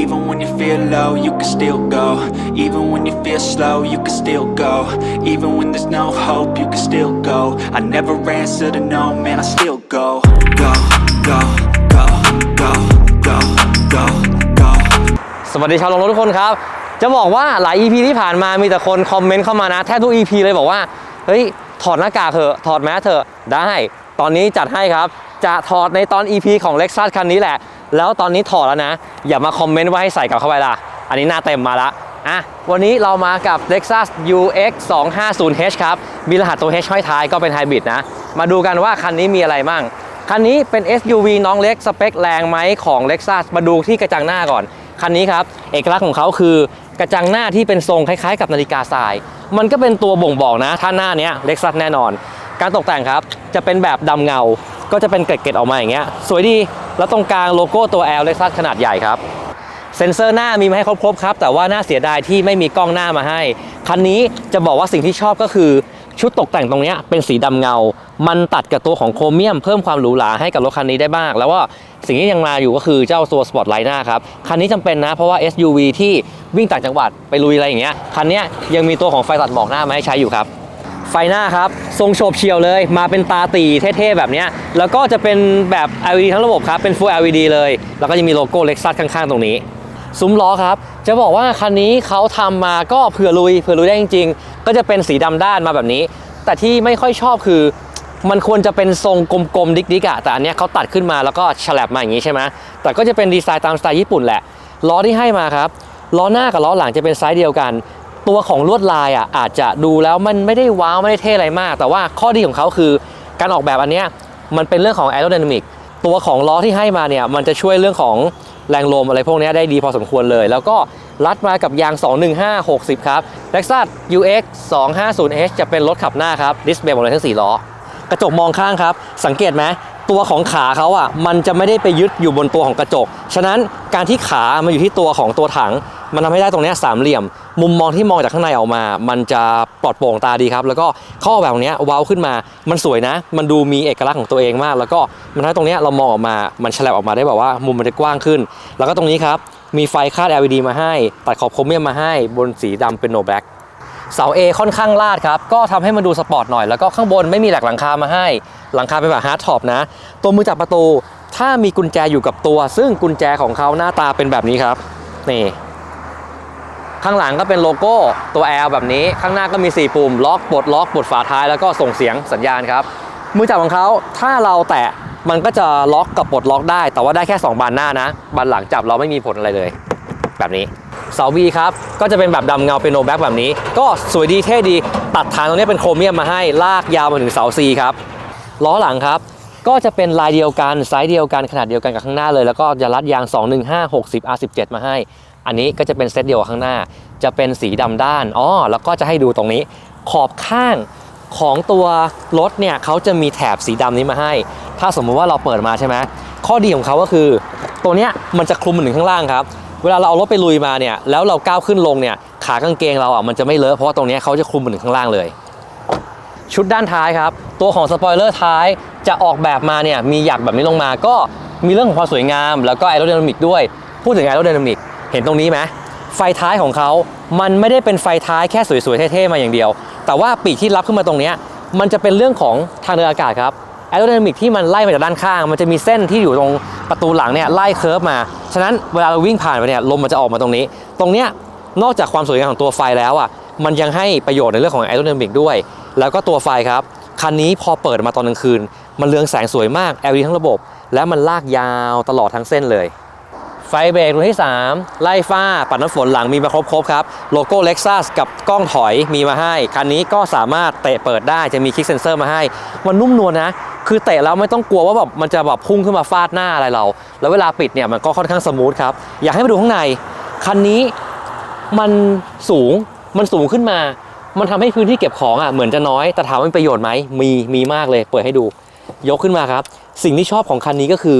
Even when you feel low, you can still go. Even when you feel slow, you can still go. Even when there's no hope, you can still go. I never answer to no, man, I still go. Go, go, go, go, go, go, go. สวัสดีชาวลงรถทุกคนครับ จะบอกว่าหลาย EP ที่ผ่านมามีแต่คนคอมเมนต์เข้ามานะ แทบทุก EP เลยบอกว่า เฮ้ย ถอดหน้ากากเถอะ ถอดแมสเถอะ ได้ ตอนนี้จัดให้ครับ จะถอดในตอน EP ของ Lexus คันนี้แหละ แล้วตอนนี้ถอดแล้วนะ อย่ามาคอมเมนต์ว่าให้ใส่กลับเข้าไปล่ะ อันนี้หน้าเต็มมาละอะวันนี้เรามากับ Lexus UX 250H ครับ มีรหัสตัว H ห้อยท้ายก็เป็นไฮบริดนะ มาดูกันว่าคันนี้มีอะไรมั่ง คันนี้เป็น SUV น้องเล็กสเปคแรงไหมของ Lexus มาดูที่กระจังหน้าก่อน คันนี้ครับ เอกลักษณ์ของเขาคือกระจังหน้าที่เป็นทรงคล้ายๆ กับนาฬิกาทราย มันก็เป็นตัวบ่งบอกนะ ถ้าหน้าเนี้ย Lexus แน่นอน การตกแต่งครับจะเป็นแบบดำเงา ก็จะเป็นเกล็ดๆออกมาอย่างเงี้ยสวยดี แล้วตรงกลางโลโก้ตัว L Lexus ขนาดใหญ่ครับเซ็นเซอร์หน้ามีมาให้ครบๆครับ แต่ว่าน่าเสียดายที่ไม่มีกล้องหน้ามาให้ คันนี้จะบอกว่าสิ่งที่ชอบก็คือชุดตกแต่งตรงเนี้ยเป็นสีดำเงา มันตัดกับตัวของโครเมียมเพิ่มความหรูหราให้กับรถคันนี้ได้บ้างแล้วว่าสิ่งที่ยังมาอยู่ก็คือเจ้าตัวสปอร์ตไลท์หน้าครับ คันนี้จำเป็นนะ เพราะว่า SUV ที่วิ่งต่างจังหวัดไปลุยอะไรอย่างเงี้ย คันนี้ยังมีตัวของไฟตัดหมอกหน้ามาให้ใช้อยู่ครับ ไฟหน้าครับ ทรงโฉบเฉี่ยวเลย มาเป็นตาตีเท่ๆ แบบนี้ แล้วก็จะเป็นแบบ LED ทั้งระบบครับ เป็น Full LED เลย แล้วก็จะมีโลโก้ Lexus ข้างๆ ตรงนี้ ซุ้มล้อครับ จะบอกว่าคันนี้เขาทำมาก็เผื่อลุย เผื่อลุยได้จริงๆ ก็จะเป็นสีดำด้านมาแบบนี้ แต่ที่ไม่ค่อยชอบคือมันควรจะเป็นทรงกลมๆ ดิกๆอะแต่อันนี้เขาตัดขึ้นมาแล้วก็ฉลับมาอย่างนี้ใช่ไหมแต่ก็จะเป็นดีไซน์ตามสไตล์ญี่ปุ่นแหละ ล้อที่ให้มาครับ ล้อหน้ากับล้อหลังจะเป็นไซส์เดียวกัน ตัวของลวดลายอะอาจจะดูแล้วมันไม่ได้ว้าวไม่ได้เท่อะไรมาก แต่ว่าข้อดีของเขาคือการออกแบบอันเนี้ยมันเป็นเรื่องของ aerodynamic ตัวของล้อที่ให้มาเนี่ยมันจะช่วยเรื่องของแรงลมอะไรพวกนี้ได้ดีพอสมควรเลย แล้วก็รัดมากับยาง 215 60 ครับ Lexus UX 250H จะเป็นรถขับหน้าครับดิสเบรกหมดเลยทั้ง 4 ล้อ กระจกมองข้างครับ สังเกตไหมตัวของขาเขาอะมันจะไม่ได้ไปยึดอยู่บนตัวของกระจก ฉะนั้นการที่ขามันอยู่ที่ตัวของตัวถัง มันทำให้ได้ตรงนี้สามเหลี่ยม มุมมองที่มองจากข้างในออกมา มันจะปลอดโปร่งตาดีครับ แล้วก็ข้ออกแบบนี้ว้าวขึ้นมา มันสวยนะ มันดูมีเอกลักษณ์ของตัวเองมาก แล้วก็มันทำให้ตรงนี้เรามองออกมา มันฉลับออกมาได้แบบว่า มุมมันจะกว้างขึ้น แล้วก็ตรงนี้ครับ มีไฟคาด LED มาให้ ตัดขอบโครเมียมมาให้ บนสีดำเป็นโนแบล็กเสา A ค่อนข้างลาดครับ ก็ทำให้มันดูสปอร์ตหน่อย แล้วก็ข้างบนไม่มีแหลกหลังคามาให้ หลังคาเป็นแบบฮาร์ดท็อปนะ ตัวมือจับประตู ถ้ามีกุญแจอยู่กับตัว ซึ่งกุญแจของเขาหน้าตาเป็นแบบนี้ครับ นี่ ข้างหลังก็เป็นโลโก้ตัว L แบบนี้ ข้างหน้าก็มี 4 ปุ่ม ล็อกปลดล็อกปลดฝาท้ายแล้วก็ส่งเสียงสัญญาณครับ มือจับของเขาถ้าเราแตะมันก็จะล็อกกับปลดล็อกได้ แต่ว่าได้แค่ 2 บานหน้านะ บานหลังจับเราไม่มีผลอะไรเลย แบบนี้เสา B ครับ ก็จะเป็นแบบดำเงาเป็นโนแบ็กแบบนี้ ก็สวยดีเท่ดี ตัดฐานตรงนี้เป็นโครเมียมมาให้ ลากยาวมาถึงเสา C ครับ ล้อหลังครับ ก็จะเป็นลายเดียวกันไซส์เดียวกันขนาดเดียวกันกับข้างหน้าเลย แล้วก็จะรัดยาง 215 60 R17 มาให้ อันนี้ก็จะเป็นเซตเดียวกับข้างหน้า จะเป็นสีดำด้านอ๋อแล้วก็จะให้ดูตรงนี้ ขอบข้างของตัวรถเนี่ยเขาจะมีแถบสีดำนี้มาให้ ถ้าสมมุติว่าเราเปิดมาใช่ไหมข้อดีของเขาก็คือ ตัวเนี้ยมันจะคลุมมาถึงข้างล่างครับ เวลาเราเอารถไปลุยมาเนี่ยแล้วเราก้าวขึ้นลงเนี่ยขากางเกงเราอะมันจะไม่เลอะเพราะว่าตรงเนี้ยเขาจะคลุมมาถึงข้างล่างเลย ชุดด้านท้ายครับ ตัวของสปอยเลอร์ท้ายจะออกแบบมาเนี่ยมีหยักแบบนี้ลงมา ก็มีเรื่องของความสวยงาม แล้วก็แอโร d y นามิกด้วย พูดถึงแอโร d y นามิก เห็นตรงนี้ไหมไฟท้ายของเขา มันไม่ได้เป็นไฟท้ายแค่สวยๆเท่ๆมาอย่างเดียว แต่ว่าปีกที่รับขึ้นมาตรงนี้ มันจะเป็นเรื่องของทางเดินอากาศครับแอโร d y นามิกที่มันไล่มาจากด้านข้าง มันจะมีเส้นที่อยู่ตรงประตูหลังเนี่ยไล่เคิร์ฟมา ฉะนั้นเวลาเราวิ่งผ่านไปเนี่ยลมมันจะออกมาตรงนี้ ตรงเนี้ยนอกจากความสวยงามของตัวไฟแล้วอะ มันยังให้ประโยชน์ในเรื่องของแอโร d y นามิกด้วย แล้วก็ตัวไฟครับ คันนี้พอเปิดมาตอนกลางคืน มันเรืองแสงสวยมาก LED ทั้งระบบ และมันลากยาวตลอดทั้งเส้นเลย ไฟเบรกรุ่นที่ 3 ไล่ฟ้าปัดน้ำฝนหลังมีมาครบๆครับ โลโก้ Lexus กับกล้องถอยมีมาให้ คันนี้ก็สามารถเตะเปิดได้จะมีคลิกเซนเซอร์มาให้ มันนุ่มนวลนะ คือเตะแล้วไม่ต้องกลัวว่าแบบมันจะแบบพุ่งขึ้นมาฟาดหน้าอะไรเรา แล้วเวลาปิดเนี่ยมันก็ค่อนข้างสมูทครับ อยากให้มาดูข้างใน คันนี้มันสูงมันสูงขึ้นมา มันทำให้พื้นที่เก็บของอะเหมือนจะน้อยแต่ถามว่ามีประโยชน์ไหมมีมีมากเลย เปิดให้ดู ยกขึ้นมาครับ สิ่งที่ชอบของคันนี้ก็คือ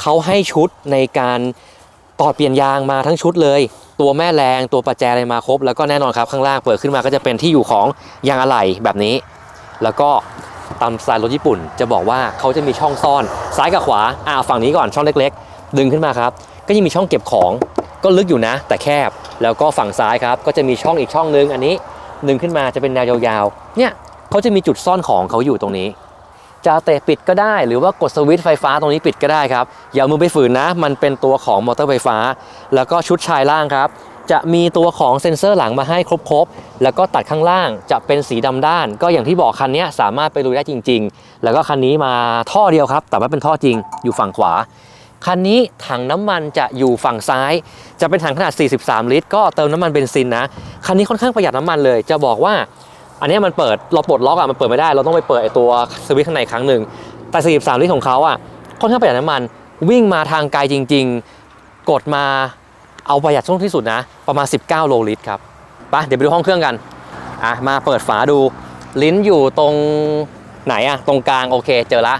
เขาให้ชุดในการ ตอดเปลี่ยนยางมาทั้งชุดเลย ตัวแม่แรงตัวประแจอะไรมาครบ แล้วก็แน่นอนครับข้างล่างเปิดขึ้นมาก็จะเป็นที่อยู่ของยางอะไหล่แบบนี้ แล้วก็ตามสไตล์รถญี่ปุ่น จะบอกว่าเขาจะมีช่องซ่อน ซ้ายกับขวาอ่าฝั่งนี้ก่อนช่องเล็ก ๆ ดึงขึ้นมาครับ ก็ยังมีช่องเก็บของก็ลึกอยู่นะ แต่แคบแล้วก็ฝั่งซ้ายครับ ก็จะมีช่องอีกช่องนึงอันนี้หนึ่งขึ้นมาจะเป็นแนวยาวๆเนี่ยเขาจะมีจุดซ่อนของเขาอยู่ตรงนี้ จะเตะปิดก็ได้ หรือว่ากดสวิตช์ไฟฟ้าตรงนี้ปิดก็ได้ครับ อย่ามือไปฝืนนะ มันเป็นตัวของมอเตอร์ไฟฟ้า แล้วก็ชุดชายล่างครับ จะมีตัวของเซ็นเซอร์หลังมาให้ครบๆ แล้วก็ตัดข้างล่างจะเป็นสีดำด้าน ก็อย่างที่บอกคันนี้สามารถไปลุยได้จริง ๆ แล้วก็คันนี้มาท่อเดียวครับ แต่ว่าเป็นท่อจริงอยู่ฝั่งขวาคันนี้ถังน้ำมันจะอยู่ฝั่งซ้าย จะเป็นถังขนาด 43 ลิตร ก็เติมน้ำมันเบนซินนะ คันนี้ค่อนข้างประหยัดน้ำมันเลย จะบอกว่า อันนี้มันเปิดเราปลดล็อกอะมันเปิดไม่ได้ เราต้องไปเปิดไอตัวสวิตช์ข้างในครั้งหนึ่งแต่ 43 ลิตรของเขาอะค่อนข้างประหยัดน้ำมัน วิ่งมาทางไกลจริง ๆ กดมาเอาประหยัดช่วงที่สุดนะ ประมาณ 19 โลลิตรครับไปเดี๋ยวไปดูห้องเครื่องกันอะมาเปิดฝาดู ลิ้นอยู่ตรงไหนอะตรงกลางโอเค เจอละ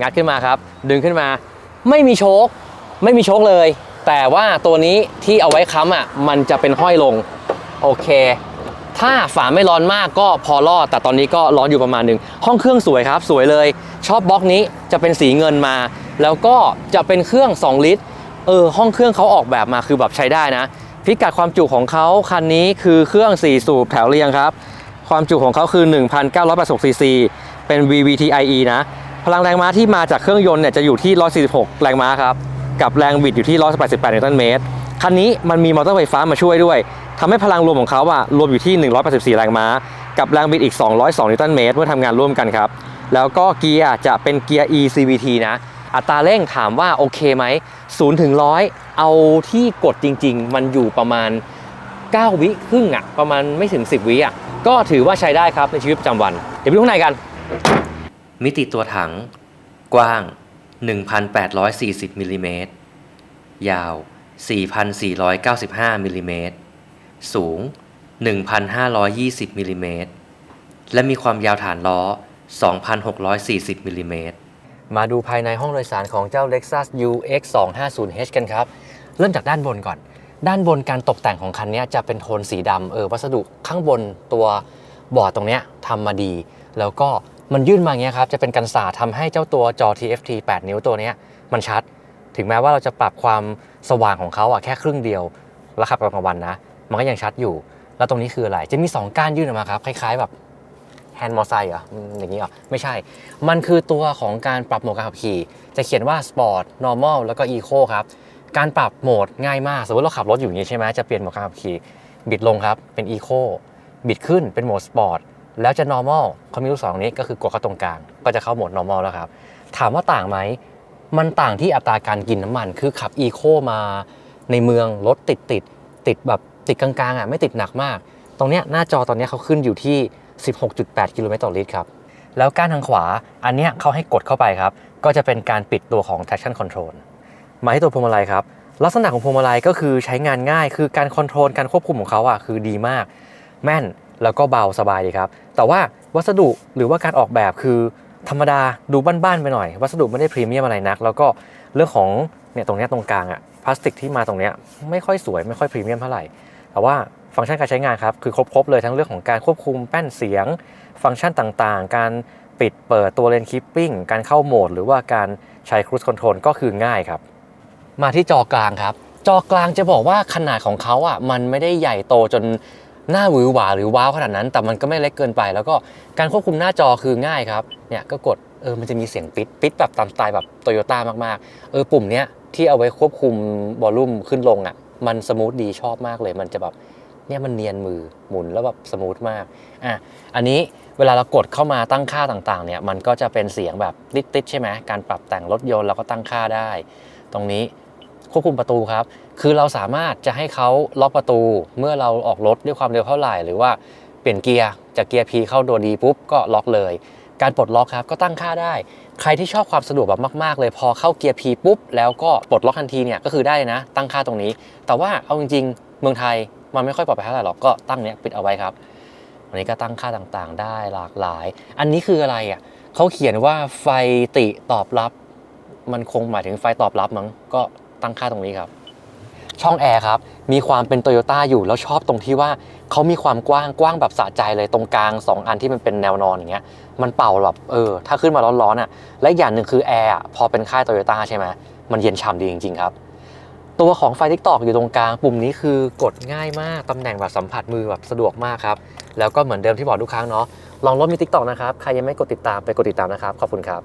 งัดขึ้นมาครับ ดึงขึ้นมา ไม่มีโชคไม่มีโชคเลย แต่ว่าตัวนี้ที่เอาไว้ค้ำอะมันจะเป็นห้อยลงโอเค ถ้าฝาไม่ร้อนมากก็พอรอด แต่ตอนนี้ก็ร้อนอยู่ประมาณหนึ่งห้องเครื่องสวยครับ สวยเลย ชอบบล็อกนี้จะเป็นสีเงินมา แล้วก็จะเป็นเครื่อง 2 ลิตร เออ ห้องเครื่องเขาออกแบบมาคือแบบใช้ได้นะ พิกัดความจุของเขาคันนี้คือเครื่อง 4 สูบแถวเรียงครับ ความจุของเขาคือ 1,986ซีซีเป็น VVTIE นะ พลังแรงม้าที่มาจากเครื่องยนต์เนี่ยจะอยู่ที่ 146 แรงม้าครับ กับแรงบิดอยู่ที่ 188นิวตันเมตร คันนี้มันมีมอเตอร์ไฟฟ้ามาช่วยด้วย ทำให้พลังรวมของเขาอะรวมอยู่ที่ 184 แรงม้า กับแรงบิดอีก 202 นิวตันเมตร เมื่อทำงานร่วมกันครับ แล้วก็เกียร์จะเป็นเกียร์ eCVT นะ อัตราเร่งถามว่าโอเคไหม0ถึง100 เอาที่กดจริง ๆ มันอยู่ประมาณ 9 วิครึ่งอะประมาณไม่ถึง 10 วิอะก็ถือว่าใช้ได้ครับในชีวิตประจำวัน เดี๋ยวไปดูข้างในกัน มิติตัวถัง กว้าง 1,840มิลลิเมตรยาว 4,495มิลลิเมตร สูง 1,520มิลลิเมตรและมีความยาวฐานล้อ 2,640มิลลิเมตรมาดูภายในห้องโดยสารของเจ้า Lexus UX 250H กันครับ เริ่มจากด้านบนก่อน ด้านบนการตกแต่งของคันนี้จะเป็นโทนสีดำเออวัสดุข้างบนตัวบอร์ดตรงนี้ทำมาดี แล้วก็มันยื่นมาอย่างเงี้ยครับ จะเป็นกันสาดทำให้เจ้าตัวจอ TFT 8 นิ้วตัวนี้มันชัด ถึงแม้ว่าเราจะปรับความสว่างของเขาอะแค่ครึ่งเดียวแล้วขับกลางวันนะ มันก็ยังชัดอยู่ แล้วตรงนี้คืออะไร จะมี 2 ก้านยื่นออกมาครับ คล้าย ๆ แบบแฮนด์มอไซค์เหรออย่างนี้เหรอไม่ใช่ มันคือตัวของการปรับโหมดการขับขี่ จะเขียนว่า Sport Normal แล้วก็ Eco ครับ การปรับโหมดง่ายมาก สมมติเราขับรถอยู่อย่างนี้ใช่ไหมจะเปลี่ยนโหมดการขับขี่ บิดลงครับ เป็น Eco บิดขึ้นเป็นโหมด Sport แล้วจะ Normal เขามีลูกศรตรงนี้ก็คือกดเข้าตรงกลาง ก็จะเข้าโหมด Normal แล้วครับ ถามว่าต่างไหม มันต่างที่อัตราการกินน้ำมัน คือขับ Eco มาในเมืองรถติดติดติดแบบ ติดกลางๆอะไม่ติดหนักมาก ตรงเนี้ยหน้าจอตอนเนี้ยเขาขึ้นอยู่ที่ 16.8 กิโลเมตรต่อลิตรครับ แล้วก้านทางขวาอันเนี้ยเขาให้กดเข้าไปครับ ก็จะเป็นการปิดตัวของ traction control มาที่ตัวพวงมาลัยครับ ลักษณะของพวงมาลัยก็คือใช้งานง่าย คือการคอนโทรลการควบคุมของเขาอะคือดีมาก แม่นแล้วก็เบาสบายดีครับ แต่ว่าวัสดุหรือว่าการออกแบบคือธรรมดาดูบ้านๆไปหน่อย วัสดุไม่ได้พรีเมียมอะไรนัก แล้วก็เรื่องของเนี่ยตรงเนี้ยตรงกลางอะพลาสติกที่มาตรงเนี้ยไม่ค่อยสวยไม่ค่อยพรีเมียมเท่าไหร่ แต่ว่าฟังก์ชันการใช้งานครับคือครบๆเลยทั้งเรื่องของการควบคุมแป้นเสียง ฟังก์ชันต่างๆ การปิดเปิดตัวเลนคิปปิ้งการเข้าโหมด หรือว่าการใช้ครู i คอนโทรลก็คือง่ายครับ มาที่จอกลางครับ จอกลางจะบอกว่าขนาดของเขาอะมันไม่ได้ใหญ่โตจนหน้าหวือหวาหรือว้าวขนาดนั้น แต่มันก็ไม่เล็กเกินไป แล้วก็การควบคุมหน้าจอคือง่ายครับเนี่ยก็กดเออมันจะมีเสียงปิดปิดแบบตามสไตล์แบบโตโยต้ามากๆเออปุ่มเนี้ยที่เอาไว้ควบคุมวอลลุ่มขึ้นลงอะ มันสมูทดีชอบมากเลย มันจะแบบเนี่ยมันเนียนมือหมุนแล้วแบบสมูทมากอะอันนี้เวลาเรากดเข้ามาตั้งค่าต่างๆเนี่ยมันก็จะเป็นเสียงแบบติดๆใช่ไหมการปรับแต่งรถยนต์เราก็ตั้งค่าได้ ตรงนี้ควบคุมประตูครับ คือเราสามารถจะให้เขาล็อกประตูเมื่อเราออกรถด้วยความเร็วเท่าไหร่ หรือว่าเปลี่ยนเกียร์จากเกียร์ P เข้าตัว D ปุ๊บก็ล็อกเลย การปลดล็อกครับก็ตั้งค่าได้ ใครที่ชอบความสะดวกแบบมาก ๆ เลยพอเข้าเกียร์ P ปุ๊บแล้วก็ปลดล็อกทันทีเนี่ยก็คือได้นะ ตั้งค่าตรงนี้ แต่ว่าเอาจริง ๆ เมืองไทยมันไม่ค่อยปลอดภัยเท่าไหร่หรอกก็ตั้งเนี้ยปิดเอาไว้ครับอันนี้ก็ตั้งค่าต่างๆ ได้หลากหลาย อันนี้คืออะไรอะเขาเขียนว่าไฟติตอบรับ มันคงหมายถึงไฟตอบรับมั้งก็ตั้งค่าตรงนี้ครับ ช่องแอร์ครับ มีความเป็นโตโยต้าอยู่แล้วชอบตรงที่ว่าเขามีความกว้างกว้างแบบสะใจเลยตรงกลาง 2 อันที่มันเป็นแนวนอนอย่างเงี้ยมันเป่าแบบเออถ้าขึ้นมาร้อนๆอะและอย่างหนึ่งคือแอร์พอเป็นค่ายโตโยต้าใช่ไหมมันเย็นฉ่ำดีจริง ๆ ครับ ตัวของไฟทิกตอกอยู่ตรงกลาง ปุ่มนี้คือกดง่ายมากตำแหน่งแบบสัมผัสมือแบบสะดวกมากครับแล้วก็เหมือนเดิมที่บอกทุกครั้งเนาะลองรถมีทิกตอกนะครับใครยังไม่กดติดตามไปกดติดตามนะครับขอบคุณครับ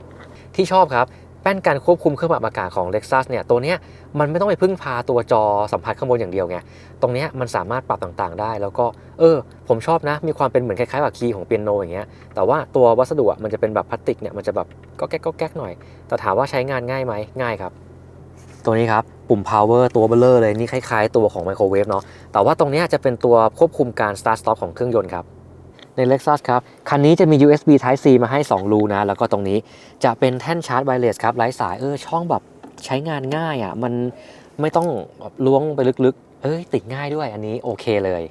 ที่ชอบครับ ป้นการควบคุมเครื่องปรับอากาศของ Lexus เนี่ยตัวเนี้ยมันไม่ต้องไปพึ่งพาตัวจอสัมผัสข้างบนอย่างเดียวไง ตรงเนี้ยมันสามารถปรับต่างๆได้ แล้วก็เออ ผมชอบนะ มีความเป็นเหมือนคล้ายๆแบบคีย์ของเปียโนอย่างเงี้ยแต่ว่าตัววัสดุมันจะเป็นแบบพลาสติกเนี่ยมันจะแบบก็แก๊กก็แก๊กหน่อย แต่ถามว่าใช้งานง่ายไหมง่ายครับ ตัวนี้ครับปุ่ม power ตัวเบลเลอร์เลยนี่คล้ายๆ ตัวของไมโครเวฟเนาะแต่ว่าตรงเนี้ยจะเป็นตัวควบคุมการ start stop ของเครื่องยนต์ครับ ใน Lexus ครับ คันนี้จะมี USB Type C มาให้ 2 รูนะ แล้วก็ตรงนี้จะเป็นแท่นชาร์จไวเลสครับไร้สายเออช่องแบบใช้งานง่ายอะ่ะ มันไม่ต้องล้วงไปลึกๆ เอ้ย ติดง่ายด้วยอันนี้โอเคเลย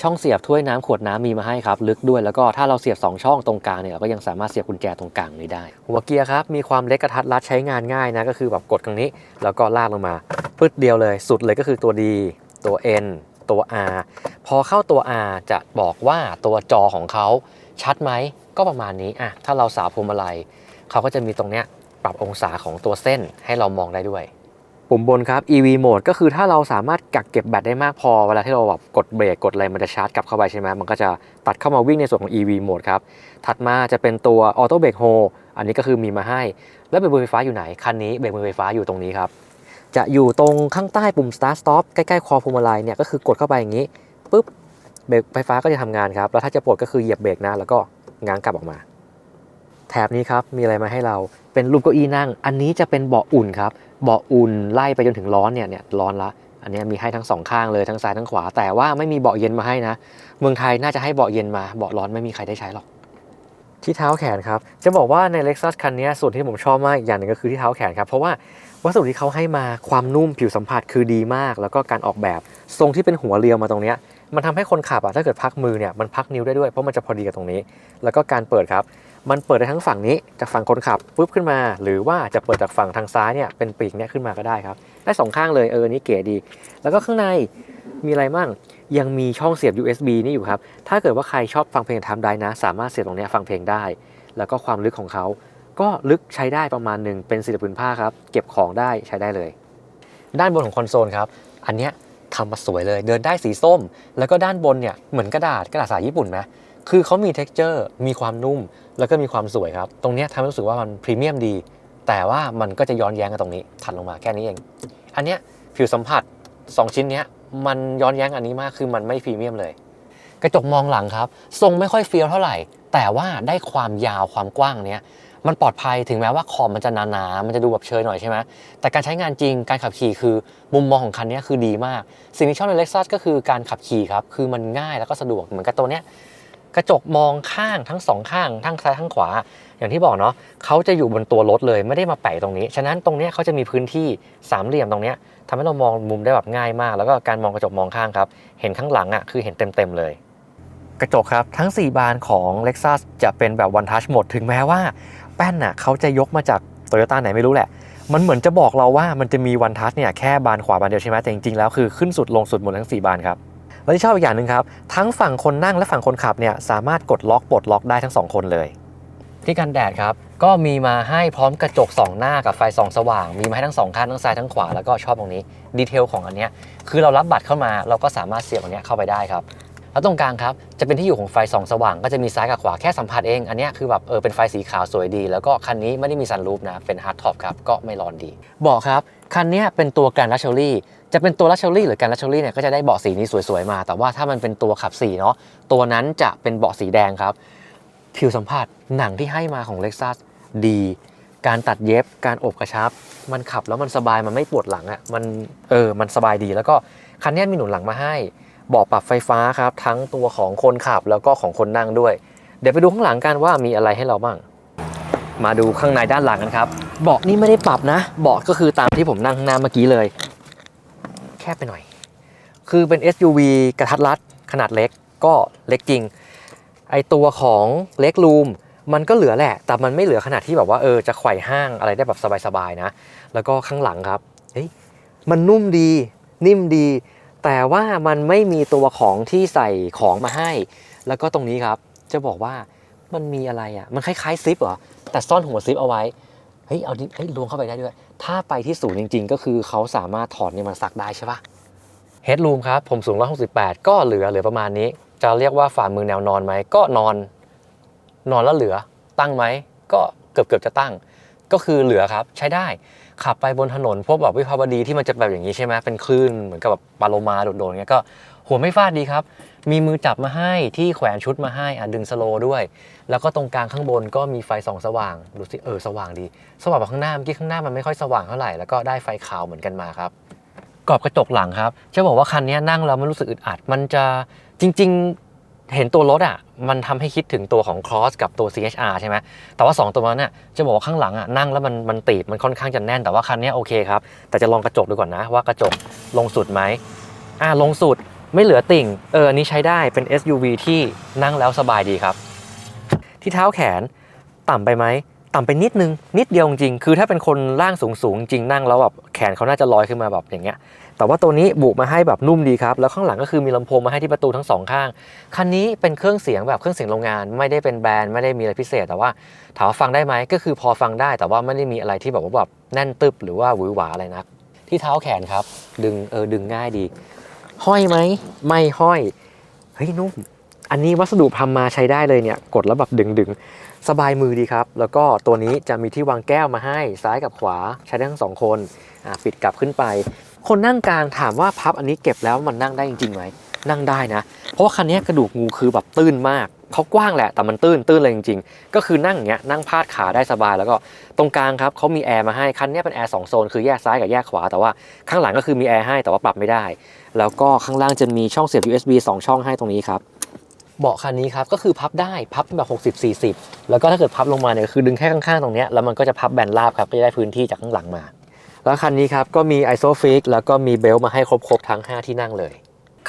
ช่องเสียบถ้วยน้ำขวดน้ำมีมาให้ครับ ลึกด้วยแล้วก็ถ้าเราเสียบ 2 ช่องตรงกลางเนี่ยเราก็ยังสามารถเสียบกุญแจตรงกลางนี้ได้ หัวเกียร์ครับมีความเล็กกระทัดรัดใช้งานง่ายนะก็คือแบบกดตรงนี้ แล้วก็ลากลงมาปึ๊ดเดียวเลย สุดเลยก็คือตัว D ตัว N ตัว R พอเข้าตัว R จะบอกว่าตัวจอของเขาชัดไหมก็ประมาณนี้อะถ้าเราสาวพวงมาลัยเขาก็จะมีตรงเนี้ยปรับองศาของตัวเส้นให้เรามองได้ด้วย ปุ่มบนครับ EV Mode ก็คือถ้าเราสามารถกักเก็บแบตได้มากพอ เวลาที่เราแบบกดเบรกกดอะไรมันจะชาร์จกลับเข้าไปใช่ไหมมันก็จะตัดเข้ามาวิ่งในส่วนของ EV Mode ครับ ถัดมาจะเป็นตัว Auto Brake Hold อันนี้ก็คือมีมาให้ แล้วเบรกมือไฟฟ้าอยู่ไหน คันนี้เบรกมือไฟฟ้าอยู่ตรงนี้ครับ จะอยู่ตรงข้างใต้ปุ่ม Start Stop ใกล้ๆคอพวงมาลัยเนี่ยก็คือกดเข้าไปอย่างนี้ปุ๊บเบรกไฟฟ้าก็จะทำงานครับ แล้วถ้าจะปลดก็คือเหยียบเบรกนะ แล้วก็ง้างกลับออกมา แถบนี้ครับ มีอะไรมาให้เราเป็นรูปเก้าอี้นั่ง อันนี้จะเป็นเบาะอุ่นครับ เบาะอุ่นไล่ไปจนถึงร้อนเนี่ยเนี่ยร้อนละ อันนี้มีให้ทั้งสองข้างเลยทั้งซ้ายทั้งขวา แต่ว่าไม่มีเบาะเย็นมาให้นะ เมืองไทยน่าจะให้เบาะเย็นมาเบาะร้อนไม่มีใครได้ใช้หรอก ที่เท้าแขนครับ จะบอกว่าใน Lexus คันนี้ส่วนที่ผมชอบมากอย่างหนึ่งก็คือที่เท้าแขนครับ เพราะว่า วัสดุที่เขาให้มาความนุ่มผิวสัมผัสคือดีมาก แล้วก็การออกแบบทรงที่เป็นหัวเรียวมาตรงนี้มันทำให้คนขับอะถ้าเกิดพักมือเนี่ยมันพักนิ้วได้ด้วยเพราะมันจะพอดีกับตรงนี้ แล้วก็การเปิดครับมันเปิดได้ทั้งฝั่งนี้จากฝั่งคนขับปุ๊บขึ้นมา หรือว่าจะเปิดจากฝั่งทางซ้ายเนี่ยเป็นปีกเนี่ยขึ้นมาก็ได้ครับได้สองข้างเลยเออนี่เก๋ดี แล้วก็ข้างในมีอะไรมั่งยังมีช่องเสียบ USB นี่อยู่ครับถ้าเกิดว่าใครชอบฟังเพลงทำได้นะ สามารถเสียบตรงเนี้ยฟังเพลงได้ แล้วก็ความลึกของเขา ก็ลึกใช้ได้ประมาณหนึ่งเป็นศิลปินผ้าครับ เก็บของได้ใช้ได้เลย ด้านบนของคอนโซลครับ อันเนี้ยทำมาสวยเลย เดินได้สีส้ม แล้วก็ด้านบนเนี่ยเหมือนกระดาษกระดาษสายญี่ปุ่นไหมคือเขามี t e x t อร์มีความนุ่ม แล้วก็มีความสวยครับ ตรงเนี้ยทำให้รู้สึกว่ามันพรีเมียมดี แต่ว่ามันก็จะย้อนแย้งกันตรงนี้ ถัดลงมาแค่นี้เอง อันเนี้ยผิวสัมผัส 2 ชิ้นเนี้ยมันย้อนแย้งอันนี้มาก คือมันไม่พรีเมียมเลย กระจกมองหลังครับ ทรงไม่ค่อยเฟี้ยวเท่าไหร่ แต่ว่าได้ความยาวความกว้างเนี้ย มันปลอดภัยถึงแม้ว่าขอบมันจะหนาๆ มันจะดูแบบเชยหน่อยใช่ไหมแต่การใช้งานจริงการขับขี่คือมุมมองของคันนี้คือดีมาก สิ่งที่ชอบใน Lexus ก็คือการขับขี่ครับ คือมันง่ายแล้วก็สะดวกเหมือนกับตัวเนี้ยกระจกมองข้างทั้งสองข้างทั้งซ้ายทั้งขวา อย่างที่บอกเนาะเขาจะอยู่บนตัวรถเลยไม่ได้มาแปะตรงนี้ ฉะนั้นตรงเนี้ยเขาจะมีพื้นที่สามเหลี่ยมตรงเนี้ยทำให้เรามองมุมได้แบบง่ายมาก แล้วก็การมองกระจกมองข้างครับ เห็นข้างหลังอะคือเห็นเต็มๆเลย กระจกครับ ทั้ง 4 บานของ Lexus จะเป็นแบบ One Touch หมดถึงแม้ว่า แป้นน่ะเขาจะยกมาจาก Toyota ไหนไม่รู้แหละ มันเหมือนจะบอกเราว่ามันจะมี One Touch เนี่ยแค่บานขวาบานเดียวใช่ไหมแต่จริงๆแล้วคือขึ้นสุดลงสุดหมดทั้ง 4 บานครับและที่ชอบอีกอย่างหนึ่งครับทั้งฝั่งคนนั่งและฝั่งคนขับเนี่ยสามารถกดล็อกปลดล็อกได้ทั้งสองคนเลยที่กันแดดครับก็มีมาให้พร้อมกระจกสองหน้ากับไฟสองสว่าง มีมาให้ทั้งสองข้างทั้งซ้ายทั้งขวาแล้วก็ชอบตรงนี้ดีเทลของอันเนี้ยคือเรารับบัตรเข้ามาเราก็สามารถเสียบอันเนี้ยเข้าไปได้ครับ แล้วตรงกลางครับจะเป็นที่อยู่ของไฟส่องสว่างก็จะมีซ้ายกับขวาแค่สัมผัสเอง อันนี้คือแบบเออเป็นไฟสีขาวสวยดี แล้วก็คันนี้ไม่ได้มีซันรูฟนะเป็นฮาร์ดท็อปครับก็ไม่ร้อนดีเบาะครับคันนี้เป็นตัวแกรนด์ลักชัวรี่จะเป็นตัวลักชัวรี่หรือแกรนด์ลักชัวรี่เนี่ยก็จะได้เบาะสีนี้สวยๆมา แต่ว่าถ้ามันเป็นตัวขับสีเนาะตัวนั้นจะเป็นเบาะสีแดงครับผิวสัมผัสหนังที่ให้มาของ Lexus ดี การตัดเย็บการอบกระชับ มันขับแล้วมันสบายมันไม่ปวดหลังอะ่ะมันเออมันสบายดีแล้วก็คันนี้มีหนุนหลังมาให้ เบาะปรับไฟฟ้าครับ ทั้งตัวของคนขับแล้วก็ของคนนั่งด้วย เดี๋ยวไปดูข้างหลังกันว่ามีอะไรให้เราบ้าง มาดูข้างในด้านหลังกันครับ เบาะนี่ไม่ได้ปรับนะ เบาะก็คือตามที่ผมนั่งข้างหน้าเมื่อกี้เลย แคบไปหน่อย คือเป็น SUV กระทัดรัดขนาดเล็กก็เล็กจริง ไอตัวของเล็กรูมมันก็เหลือแหละ แต่มันไม่เหลือขนาดที่แบบว่าเออจะไขว่ห้างอะไรได้แบบสบายๆนะ แล้วก็ข้างหลังครับ เฮ้ย มันนุ่มดี นิ่มดี แต่ว่ามันไม่มีตัวของที่ใส่ของมาให้ แล้วก็ตรงนี้ครับ จะบอกว่ามันมีอะไรอะ มันคล้ายๆซิปเหรอ แต่ซ่อนหัวซิปเอาไว้ เฮ้ย เอาดิเฮ้ยลวงเข้าไปได้ด้วย ถ้าไปที่ศูนย์จริง ๆ ก็คือเขาสามารถถอดเนี่ยมันซักได้ใช่ปะเฮดรูมครับ ผมสูง 168 ก็เหลือเหลือประมาณนี้ จะเรียกว่าฝ่ามือแนวนอนไหม ก็นอน นอนแล้วเหลือ ตั้งไหม ก็เกือบเกือบจะตั้ง ก็คือเหลือครับ ใช้ได้ ขับไปบนถนนพวกแบบวิภาวดีที่มันจะแบบอย่างนี้ใช่ไหมเป็นคลื่นเหมือนกับแบบปลาโลมาโดดๆอย่างเงี้ยก็หัวไม่ฟาดดีครับ มีมือจับมาให้ที่แขวนชุดมาให้อะดึงสโลด้วย แล้วก็ตรงกลางข้างบนก็มีไฟส่องสว่างดูสิเออสว่างดี สว่างกว่าข้างหน้าเมื่อกี้ข้างหน้ามันไม่ค่อยสว่างเท่าไหร่แล้วก็ได้ไฟขาวเหมือนกันมาครับกรอบกระจกหลังครับ จะบอกว่าคันนี้นั่งแล้วมันรู้สึกอึดอัด มันจะจริง ๆ เห็นตัวรถอะมันทำให้คิดถึงตัวของ Cross กับตัว CHR ใช่ไหมแต่ว่า 2 ตัวนั้นน่ะจะบอกว่าข้างหลังอะนั่งแล้วมันมันตีบมันค่อนข้างจะแน่นแต่ว่าคันนี้โอเคครับ แต่จะลองกระจกดูก่อนนะ ว่ากระจกลงสุดไหมอ่าลงสุดไม่เหลือติ่งเอออันนี้ใช้ได้เป็น SUV ที่นั่งแล้วสบายดีครับ ที่เท้าแขนต่ำไปไหมต่ำไปนิดนึงนิดเดียวจริงคือถ้าเป็นคนร่างสูงๆจริงนั่งแล้วแบบแขนเขาน่าจะลอยขึ้นมาแบบอย่างเงี้ย แต่ว่าตัวนี้บุมาให้แบบนุ่มดีครับ แล้วข้างหลังก็คือมีลำโพงมาให้ที่ประตูทั้งสองข้าง คันนี้เป็นเครื่องเสียงแบบเครื่องเสียงโรงงาน ไม่ได้เป็นแบรนด์ไม่ได้มีอะไรพิเศษ แต่ว่าถามว่าฟังได้ไหมก็คือพอฟังได้ แต่ว่าไม่ได้มีอะไรที่แบบว่าแบบแน่นตึบหรือว่าหวือหวาอะไรนัก ที่เท้าแขนครับ ดึงเออดึงง่ายดี ห้อยไหมไม่ห้อยเฮ้ยนุ่มอันนี้วัสดุทำมาใช้ได้เลยเนี่ยกดแล้วแบบดึงดึงสบายมือดีครับ แล้วก็ตัวนี้จะมีที่วางแก้วมาให้ซ้ายกับขวาใช้ได้ทั้งสองคนปิดกลับขึ้นไป คนนั่งกลางถามว่าพับอันนี้เก็บแล้วมันนั่งได้จริงๆไหมนั่งได้นะ เพราะว่าคันนี้กระดูกงูคือแบบตื้นมากเขากว้างแหละแต่มันตื้นตื้นเลยจริงๆ ก็คือนั่งอย่างเงี้ยนั่งพาดขาได้สบายแล้วก็ตรงกลางครับเขามีแอร์มาให้คันนี้เป็นแอร์สองโซนคือแยกซ้ายกับแยกขวาแต่ว่าข้างหลังก็คือมีแอร์ให้แต่ว่าปรับไม่ได้ แล้วก็ข้างล่างจะมีช่องเสียบ USB 2 ช่องให้ตรงนี้ครับเบาะคันนี้ครับก็คือพับได้พับแบบ60 40 แล้วก็ถ้าเกิดพับลงมาเนี่ยคือดึงแค่ข้างๆตรงเนี้ยแล้วมันก็จะพับแบนราบครับก็จะได้พื้นที่จากข้างหลังมา แล้วคันนี้ครับก็มี ISOFIX แล้วก็มีเบลต์มาให้ครบๆทั้ง 5 ที่นั่งเลย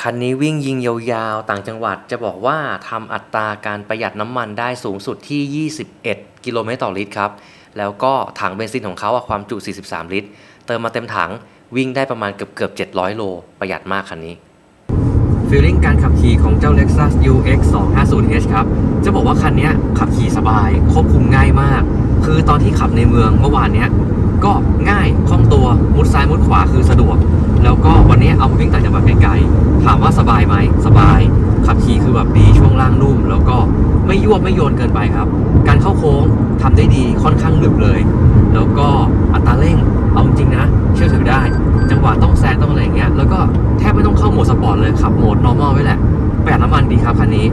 คันนี้วิ่งยิงยาวๆ ต่างจังหวัดจะบอกว่าทำอัตราการประหยัดน้ำมันได้สูงสุดที่ 21 กิโลเมตรต่อลิตรครับ แล้วก็ถังเบนซินของเขาอะความจุ 43 ลิตร เติมมาเต็มถังวิ่งได้ประมาณเกือบๆ700 โล ประหยัดมากคันนี้ฟีลลิ่งการขับขี่ของเจ้า Lexus UX 250h ครับ จะบอกว่าคันเนี้ยขับขี่สบายควบคุมง่ายมาก คือตอนที่ขับในเมืองเมื่อวานเนี้ย ก็ง่ายคล่องตัวมุดซ้ายมุดขวาคือสะดวก แล้วก็วันนี้เอาวิ่งต่างจังหวัดไกลๆถามว่าสบายไหมสบาย ขับขี่คือแบบดีช่วงล่างนุ่ม แล้วก็ไม่ยวบไม่โยนเกินไปครับ การเข้าโค้งทำได้ดีค่อนข้างหนึบเลย แล้วก็อัตราเร่งเอาจริงนะ เชื่อถือได้ จังหวะต้องแซงต้องอะไรอย่างเงี้ยแล้วก็แทบไม่ต้องเข้าโหมดสปอร์ตเลยขับโหมด normal ไว้แหละประหยัดน้ำมันดีครับคันนี้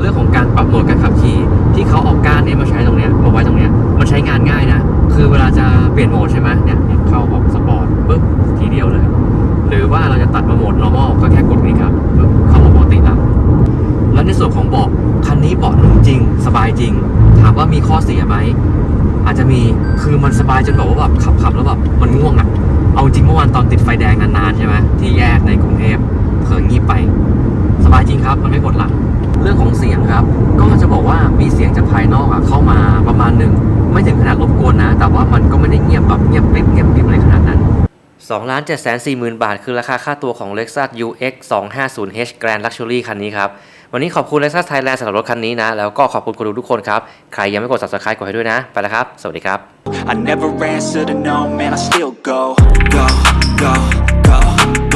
เรื่องของการปรับโหมดการขับขี่ที่เขาเอาก้านเนี้มาใช้ตรงเนี้ยเอาไว้ตรงเนี้ยมันใช้งานง่ายนะ คือเวลาจะเปลี่ยนโหมดใช่ไหมเนี่ยเข้าแบบสปอร์ตปุ๊บทีเดียวเลย หรือว่าเราจะตัดมาโหมด normal ก็แค่กดนี้ครับปุ๊บเข้าโหมดปกติแล้วแล้วในส่วนของเบาะคันนี้เบาะนุ่มจริง สบายจริง ถามว่ามีข้อเสียไหมอาจจะมีคือมันสบายจนแบบว่าแบบขับขับแล้วแบบมันง่วงอะ่ะเอาจริงเมื่อวานตอนติดไฟแดงนานๆใช่ไหมที่แยกในกรุงเทพเผลองีบไป สบายจริงครับมันไม่ปวดหลังเรื่องของเสียงครับ ก็จะบอกว่ามีเสียงจากภายนอกอะเข้ามาประมาณหนึ่ง ไม่ถึงขนาดรบกวนนะ แต่ว่ามันก็ไม่ได้เงียบแบบเงียบกริบเงียบกริบอะไรขนาดนั้น2 7 4 0 0 0 0 บาท คือราคาค่าตัวของ Lexus UX 250h Grand Luxury คันนี้ครับ วันนี้ขอบคุณ Lexus Thailand สำหรับรถคันนี้นะ แล้วก็ขอบคุณคนดูทุกคนครับ ใครยังไม่กด subscribe กดให้ด้วยนะ ไปแล้วครับ สวัสดีครับ